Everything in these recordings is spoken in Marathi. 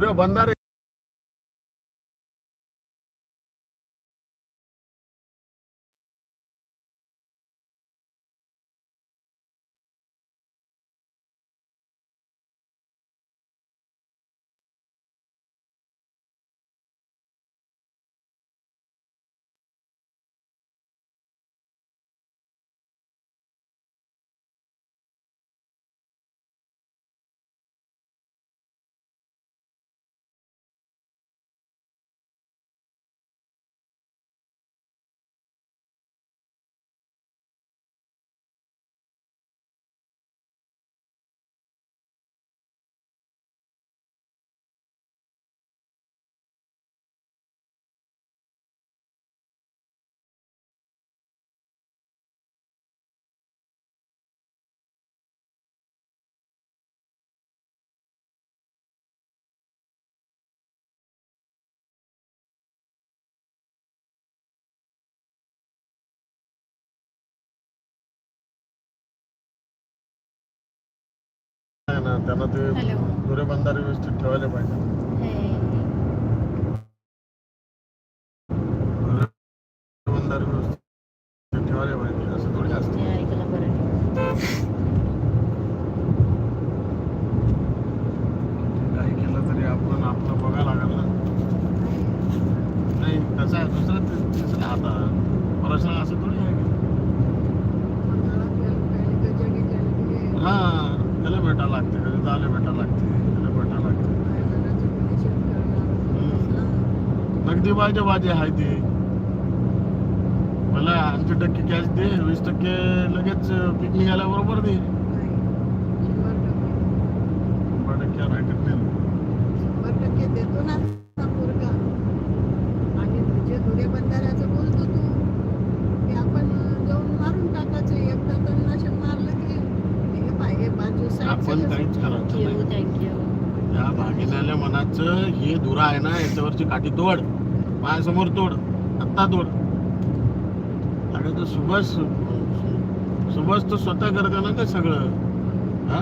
धुऱ्या बंधारे आहे ना त्यांना ते धुरे बंधारे व्यवस्थित ठेवायला पाहिजे धुरे बंधारे व्यवस्थित ठेवायला पाहिजे असं थोडी असतं ते ऐकायला बरं काही केलं तरी आपण आपलं बघायला लागेल ना नाही कसं आहे दुसरं ते- तिसरं आता परसरा असं थोडी आहे की. हा त्याला भेटा लागते कधी दाले भेटा लागते त्याला भेटा लागते. नगदी पाहिजे भाजी आहे ती. मला ऐंशी टक्के कॅश दे वीस टक्के लगेच पिकनिक आल्याबरोबर दे शंभर टक्के राईट दे देतो ना हा पोरगा आणि तुझे धुरे बंधाऱ्याचं बोलतो तू की आपण जाऊन मारून टाकायचं एकदा तणनाशक मारलं की हे पाय हे बाजू side आपण सगळं काहीच करायचं थँक्यू नाही थँक्यू या भागिनाल्या मनाचं ही धुरा आहे ना याच्यावरची काठी तोड. माझ्यासमोर तोड. आत्ता तोड. आणि तर सुभाष सुभाष तो स्वतः करता ना का सगळं? हा?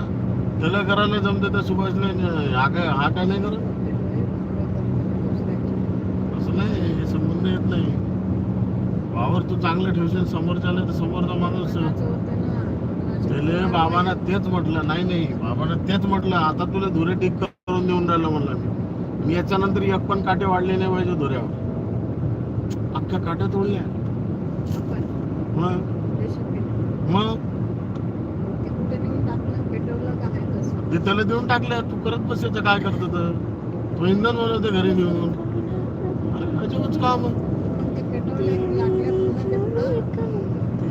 त्याला करायला जमते तर सुभाषला हा काय हा काय नाही करत? असं नाही हे संबंध येत नाही. वावर तू चांगलं ठेवशील समोरच्याला तर समोरचा माणूस त्याला बाबांना तेच म्हटलं नाही नाही बाबांना तेच म्हटलं आता तुला धुरे टिक करून देऊन राहिलं म्हणलं मी याच्यानंतर एक पण काटे वाढले नाही पाहिजे धुऱ्यावर. अख्ख्या काट्या तोडल्या. मग? मग? ते त्याला देऊन टाकल्या तू करत बसायचं काय करत तर तो इंधन बनवते घरी नेऊन. अजिबात काम.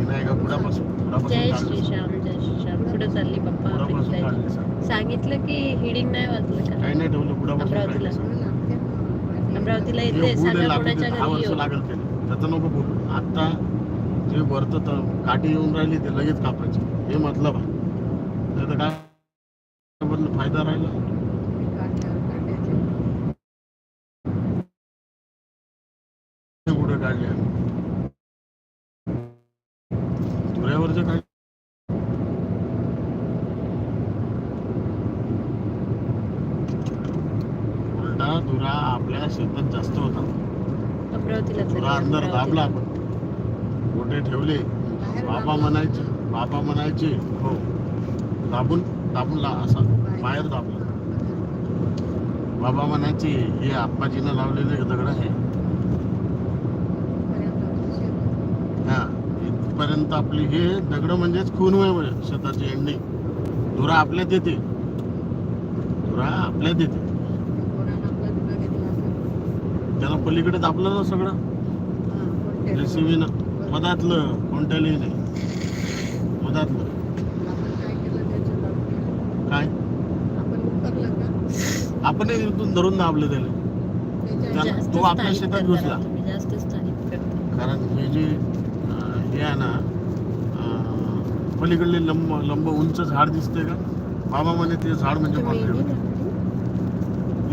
नाही का बुडापासून जय बुडापासून श्री काढले श्याम जय श्री श्याम कुठे चालली पप्पा सांगितलं की हिडिंग नाही वाचलं का? अमरावतीला. येते घरी येऊ. लागेल ते त्याचं नको बोलू. आता जे वरत काठी येऊन राहिली ते लगेच कापायचे. हे मतलब आहे. नाही तर काय? बदल फायदा राहिला ते कुठे काढले आम्ही. धुऱ्यावरचे काय उलटा धुरा आपल्या शेतात जास्त होता अमरावतीला धुरा अंदर दाबला आपण. गोटे ठेवले. बाबा म्हणायचे बाबा म्हणायचे हो. दाबून दाबून ला असा बाहेर दाबला. बाबा म्हणायचे हे आप्पाजीनं लावलेले दगड आहे. हा इथपर्यंत आपली हे दगड म्हणजेच खून वय शेताची एंडी धुरा आपल्यात येते. धुरा आपल्यात येते. त्याला पलीकडे दाबलं ना सगळं? मधातलं कोणत्यालाही नाही मधातलं. काय? आपण इथून धरून दाबलं त्याला. तो आपल्या शेतात घुसला. कारण हे जे हे आहे ना पलीकडले लंब लंब उंच झाड दिसतंय का? बाबा म्हणे ते झाड म्हणजे?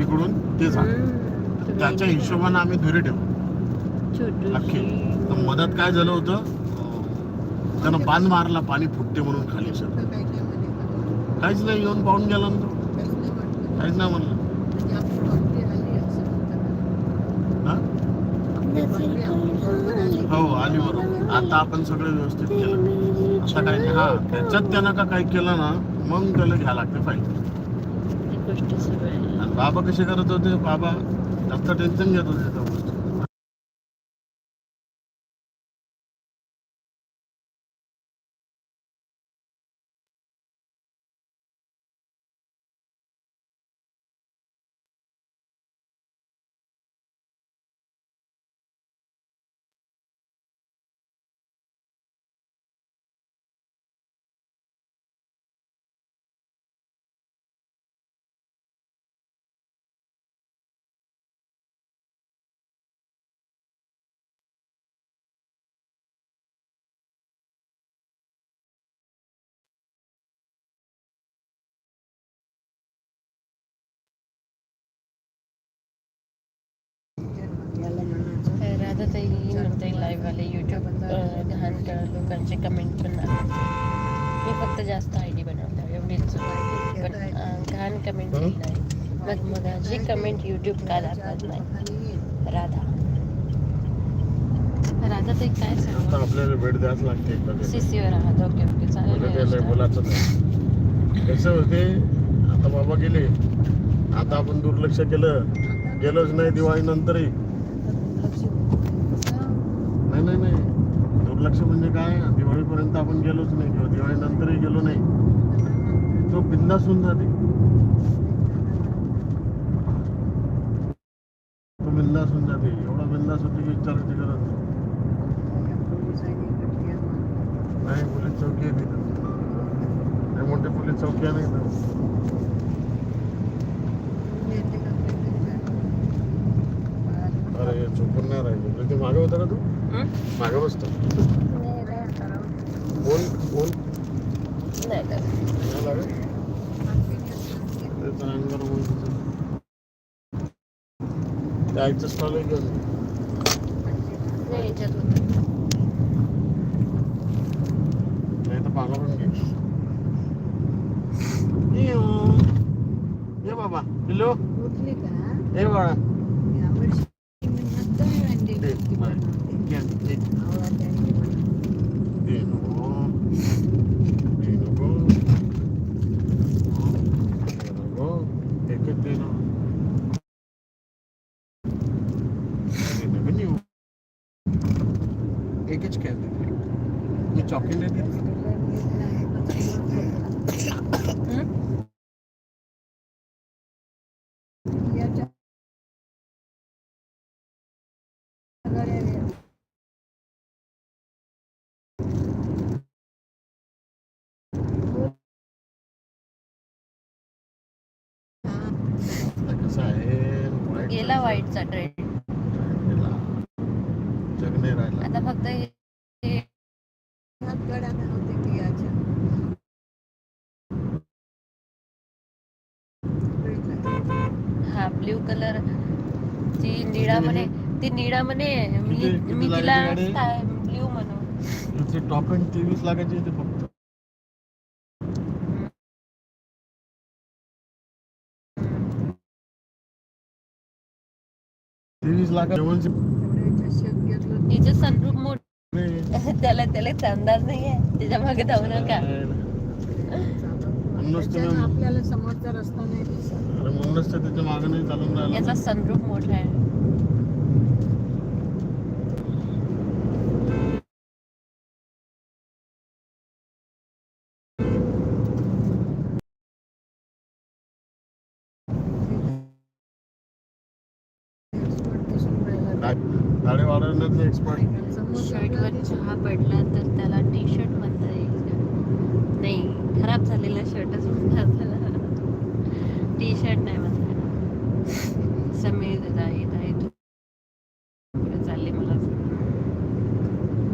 इकडून? ते झाड. त्याच्या हिशोबाने आम्ही धुरे ठेवू. अख्खे. तर मधात काय झालं होतं? त्यानं बांध मारला पाणी फुटते म्हणून खाली सर. काहीच नाही येऊन पाहून गेला ना तो. काहीच नाही म्हणलं. हो? आली बरोबर. आता आपण सगळं व्यवस्थित केलं. असं काय नाही. हा त्याच्यात त्यानं का काही केलं ना मग त्याला घ्या लागते आणि बाबा कसे करत होते? बाबा जास्त टेन्शन घेत होते लाईव्ह आले युट्यूब घाण लोकांचे कमेंट पण मी फक्त जास्त आय डी बनवल्या एवढीच पण घाण कमेंट? नाही मग मग जी कमेंट युट्यूब का दाखवत नाही? राधा. राधा ताई काय आपल्याला भेट द्याच लागते एकदा तरी. सीसीवर आहात ओके ओके. चालेल बोलत यायला व्यवस्था. बोलायचं नाही. कसं होते? आता बाबा गेले. आता आपण दुर्लक्ष केलं. गेलोच नाही दिवाळी नंतरही नाही नाही नाही. दुर्लक्ष म्हणजे काय? दिवाळीपर्यंत आपण गेलोच नाही किंवा दिवाळी नंतरही गेलो नाही. तो बिंदास होऊन जाते तो बिंदास होऊन जाते एवढा बिंदास होते की विचारायची गरज नाही. नाही पोलीस चौकी आहे तिथं. नाही मोठे पोलीस चौकी नाही इथं. अरे चुकून नाही राहिले. ते मागे होता का तू? हं? मागे बसतो कोण कोण नाही तर नाही लागत त्याचं अंगावर ऊन तिचं. त्या आईचं स्टॉल आहे घेऊन नाही याच्यात होतं नाही तर पांघरून घे इयो. ये बाबा पिल्लो उठली का ए बाळा यावर्षी मी नंतर अंडी दे, टिक्की बाय. बनवते. घे, दे. आवळाची अंडी बनवते. दे नको. दे नको. दे नको. एकच दे ना. दे नवीन येऊ. काय दे. मी चॉकलेट हं? गेला. वाईटचा ट्रेंड आता फक्त हे हात ब्ल्यू कलर ती निळा म्हणे ती निळा म्हणे मी तिला? ब्ल्यू म्हणू टॉप एंड तेवीस लागायचे ते फक्त तेवीस लाख तिचे सनरूप मोठ. त्याला त्याला अंदाज नाहीये. त्याच्यामागे धावू नका. म्हणूनच त्याच्यानं तुम्ही- आपल्याला समोरचा रस्ता नाही म्हणूनच तर त्याच्यामागे नाही चालून राहिला. याचा सनरूप मोठा आहे. वाढवण्याचं एक्सपर्ट शर्टवर चहा पडला तर त्याला टी शर्ट म्हणता येईल का? नाही खराब झालेला शर्टच म्हणतात त्याला टी शर्ट नाही म्हणतात. समीर दाई दाई तू कुठे चालली मला?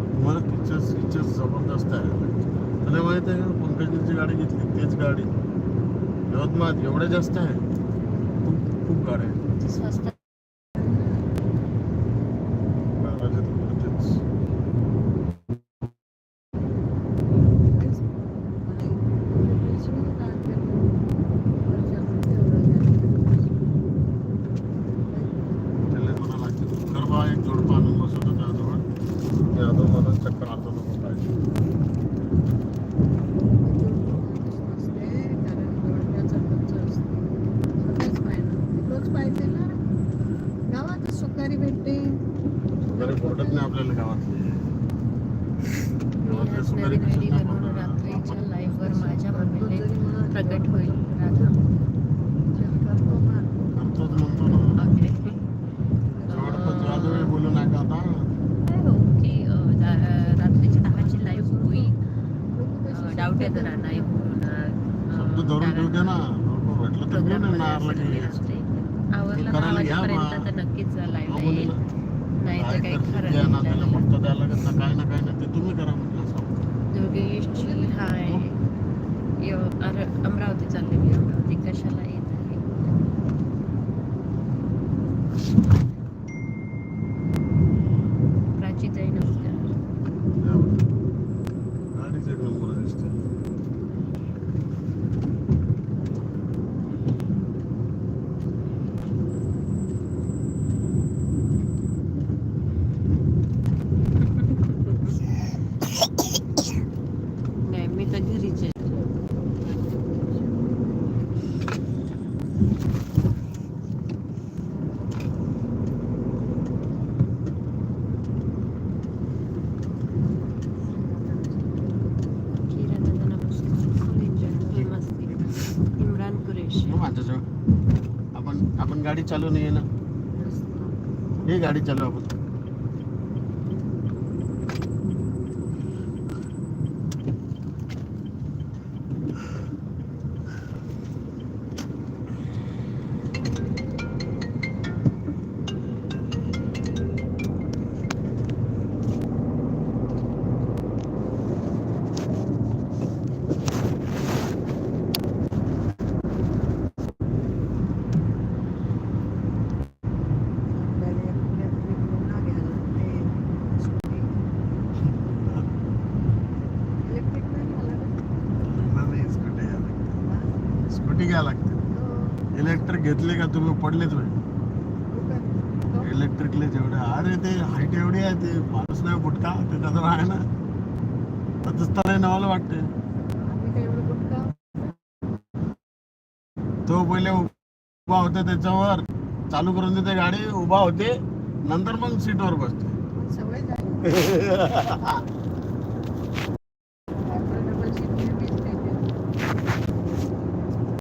तुम्हाला पिक्चर्स पिक्चर्स जबरदस्त आहे. तुला माहीत आहे का गाडी घेतली तेच गाडी. यवतमाळ एवढ्या जास्त आहे. खूप खूप गाड्या आहेत. स्वस्त बाराच्या तर पुढचेच. त्याला म्हणा लागते कर बा एक जोडपं आणून बसवतो त्याजवळ ते आता तोच पाहिजे ना गावातच सुकारी भेटते सुपारी फोडत नाही आपल्याला गावातले मी आज नवीन आयडी बनवून रात्रीच्या लाईव्ह वर माझ्या मम्मीने प्रगट होईल राधा करतो ना. करतोच म्हणतो ना ओके शेवट पण तू वेळी बोलू नका आता काय हो की अं, दा- रात्रीची दहाची लाईव्ह होईल लोकं धरून ठेवते ना. तर घेऊन आवरलं नक्कीच लाईव्ह हो येईल. नाही तर काही खरं द्या ना नाही त्याला लागलं. फक्त द्यायला लागत ना काय ना काय ना ते तुम्ही करा म्हटलं असं. दुर्गेशची हाय. यो अरे अमरावती चालले मी अमरावती. कशाला येत आपण गाडी चालू नाही ना हे गाडी चालू आपण आपल्याला electric पुन्हा घ्यायला लागते. स्कूटी. Electric नाही घ्यायला लागत. स्कूटी घ्या हा? स्कूटी घ्या लागते हो. इलेक्ट्रिक घेतले का तुम्ही? पडलेच. हो. इलेक्ट्रिकले जेवढे. अरे ते हाईट एवढी आहे ते माणूस नाही फुटका. ते त्याचं आहे ना. दिसता नाही नावाला वाटते तो पहिले उभा होता त्याच्यावर. चालू करून देते गाडी. उभा होते. नंतर मग सीटवर बसते.